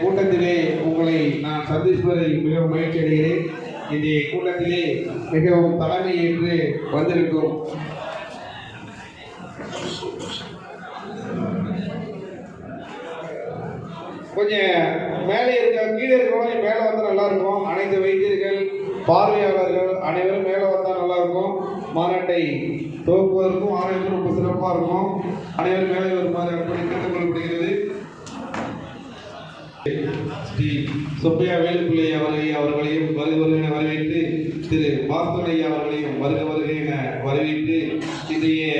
கூட்டத்திலே உங்களை நான் சந்திப்பதை மிகவும் மகிழ்ச்சி அடைகிறேன். இந்த கூட்டத்திலே மிகவும் தலைமை என்று வந்திருக்கும் கொஞ்சம் மேலே இருக்க கீழே இருக்கிறவங்க மேலே வந்தால் நல்லா இருக்கும். அனைத்து வைத்தியர்கள் பார்வையாளர்கள் அனைவரும் மேலே வந்தால் நல்லா இருக்கும். மாநாட்டை துவக்குவதற்கும் ஆரோக்கியம் ரொம்ப சிறப்பாக இருக்கும். அனைவரும் மேலே வருமாறு அப்படி சுப்பையா வேலுப்பிள்ளை அவர்களை அவர்களையும் வருக வருக என வரவேற்று திரு மாஸ்தனையா அவர்களையும் வருக வருக என வரவேற்று இன்றைய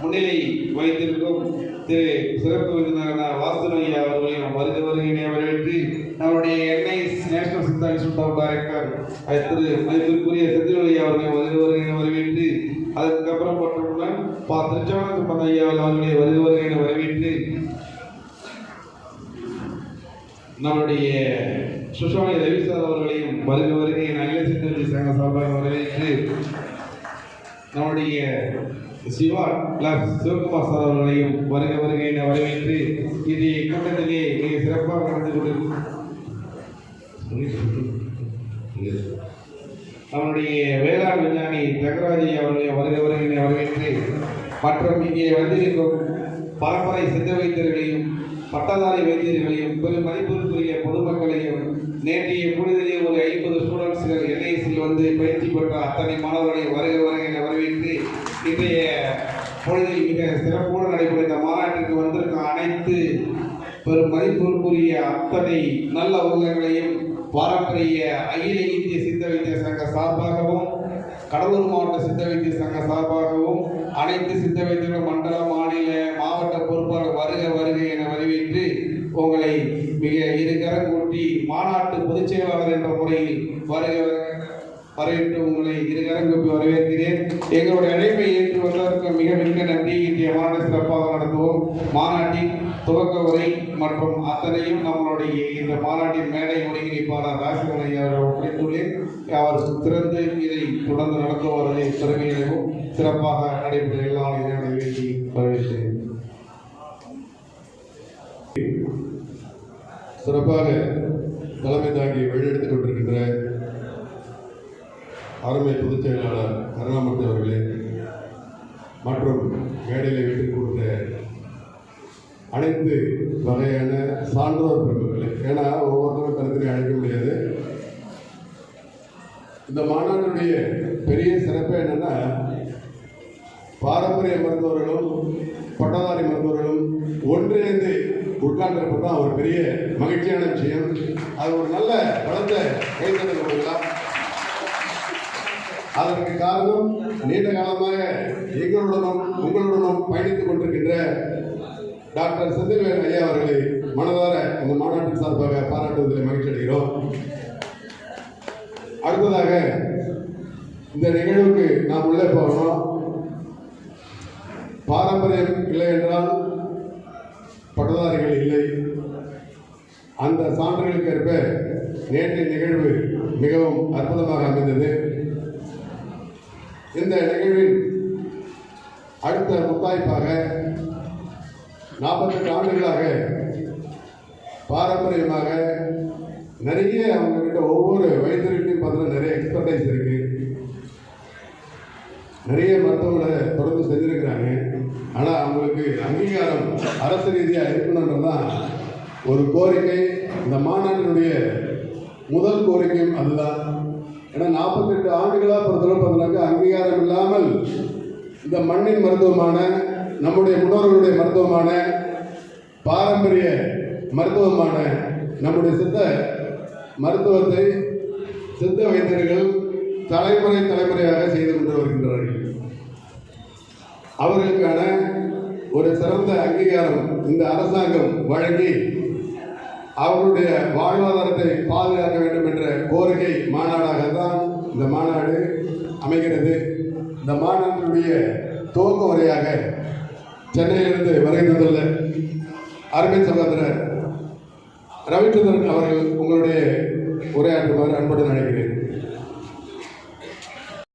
முன்னிலை வைத்திருக்கும் திரு சிறப்பு விருந்தினரான வாஸ்தனையா அவர்களையும் வருக வருக என வரவேற்று நம்முடைய NIS national Siddha institute of director Thiru மதிப்பிற்குரிய செந்தில்வழி அவர்களை வருக வருக என வரவேற்று அதுக்கப்புறம் பார்த்தோம்னா பா திருச்சானந்த பந்தையா அவர்களை வருக வருக என வரவேற்று நம்முடைய சுஷாமி ரவி சார் அவர்களையும் வருக வருகை என் அகில சிந்தனை சங்க சார்பாக வரவேற்று நம்முடைய சிவா பிளஸ் சிவகுமார் சார் அவர்களையும் வருக வருகை என வரவேற்று இது கூட்டத்திலே மிக சிறப்பாக நடந்து கொண்டு நம்முடைய வேளாண் விஞ்ஞானி தகராஜி அவர்களை வருக வருகை என வரவேற்று மற்றும் இங்கே வந்திருக்கும் பரம்பரை சித்த வைத்தியர்களையும் பட்டதாரி வைத்தியர்களையும் பெரும் மதிப்பிற்குரிய பொதுமக்கள் அத்தனை மாணவர்களை வருக வருக வரவேற்று இன்றைய பொழுதில் மிக சிறப்போடு நடைபெறும் இந்த மாநாட்டிற்கு வந்திருக்கும் அனைத்து பெரும் மதிப்பிற்குரிய அத்தனை நல்ல உள்ளங்களையும் பாரம்பரிய அகில இந்திய சித்த வைத்திய சங்க சார்பாகவும் கடலூர் மாவட்ட சித்த வைத்திய சங்க சார்பாகவும் அனைத்து சித்த வைத்தியர்கள் மண்டல மாநில மாவட்ட பொறுப்பாளர் வருக வருக என வரவேற்று உங்களை மிக இருகரம் கூட்டி மாநாட்டு பொதுச் செயலாளர் என்ற முறையில் வருக வருக வரவேற்று உங்களை இருகரம் கூப்பி வரவேற்கிறேன். எங்களுடைய அழைப்பை ஏற்று வந்ததற்கு மிக மிக நன்றி. இன்றைய மாநாடு சிறப்பாக நடத்துவோம். மாநாட்டின் துவக்க உரை மற்றும் அத்தனையும் நம்மளுடைய இந்த மாநாட்டின் மேடை ஒருங்கிணைப்பாளர் ராசிகன் ஐயா அவர்கள் ஒப்படைத்துள்ளேன். அவர் திறந்து இதை தொடர்ந்து நடத்துவதை திறமையிலும் சிறப்பாக நடைபெற எல்லாம் இதனை வேண்டி வரவேற்கிறேன். சிறப்பாக தலைமை தாங்கி வழிநடத்திக் கொண்டிருக்கின்ற அருமை பொதுச் செயலாளர் கருணாமூர்த்தி அவர்களே மற்றும் மேடையில் வீட்டுக் கொடுத்த அனைத்து வகையான சான்றோர் பிரமுகர்களே ஏன்னா ஒவ்வொருத்தரும் தனித்தனி அழைக்க முடியாது. இந்த மாநாட்டினுடைய பெரிய சிறப்பு என்னன்னா பாரம்பரிய மருத்துவர்களும் பட்டதாரி மருத்துவர்களும் ஒன்றிணைந்து உட்கார்ந்திருப்பது தான் ஒரு பெரிய மகிழ்ச்சியான விஷயம். அது ஒரு நல்ல பலத்தை கைத்தறி கொடுக்கலாம் அதற்கு காரணம் நீண்ட காலமாக எங்களுடனும் உங்களுடனும் பயணித்துக் கொண்டிருக்கின்ற டாக்டர் செந்தில்வேல் ஐயா அவர்களை மனதார இந்த மாநாட்டின் சார்பாக பாராட்டுவதில் மகிழ்ச்சி அடைகிறோம். அடுத்ததாக இந்த நிகழ்வுக்கு நாம் உள்ளே போகணும். பாரம்பரியம் இல்லை என்றால் பட்டதாரிகள் இல்லை. அந்த சான்றுகளுக்கு ஏற்ப நேற்றைய நிகழ்வு மிகவும் அற்புதமாக அமைந்தது. இந்த நிகழ்வின் அடுத்த முத்தாய்ப்பாக நாற்பத்தெட்டு ஆண்டுகளாக பாரம்பரியமாக நிறைய அவங்கக்கிட்ட ஒவ்வொரு வைத்தியர்கிட்டையும் பார்த்தீங்கன்னா நிறைய எக்ஸ்பர்டைஸ் இருக்கு. நிறைய மருத்துவங்களை தொடர்ந்து செஞ்சுருக்கிறாங்க. ஆனால் அவங்களுக்கு அங்கீகாரம் அரசு ரீதியாக இருக்கணுன்றதுதான் ஒரு கோரிக்கை. இந்த மாநாட்டினுடைய முதல் கோரிக்கையும் அதுதான். ஏன்னா நாற்பத்தெட்டு ஆண்டுகளாக பொறுத்தவரை பார்த்தீங்கன்னாக்கா அங்கீகாரம் இல்லாமல் இந்த மண்ணின் மருத்துவமான நம்முடைய முன்னோர்களுடைய மருத்துவமான பாரம்பரிய மருத்துவமான நம்முடைய சித்த மருத்துவத்தை சித்த வைத்தியர்கள் தலைமுறை தலைமுறையாக செய்து கொண்டு வருகின்றார்கள். அவர்களுக்கான ஒரு சிறந்த அங்கீகாரம் இந்த அரசாங்கம் வழங்கி அவர்களுடைய வாழ்வாதாரத்தை பாதுகாக்க வேண்டும் என்ற கோரிக்கை மாநாடாக தான் இந்த மாநாடு அமைகிறது. இந்த மாநாட்டினுடைய துவக்க உரையாக சென்னையிலிருந்து வருகை தந்துள்ள அருமை சகோதரர் ரவிச்சந்திரன் அவர்கள் உங்களுடைய உரையாற்றுமாறு அன்புடன் அழைக்கிறேன்.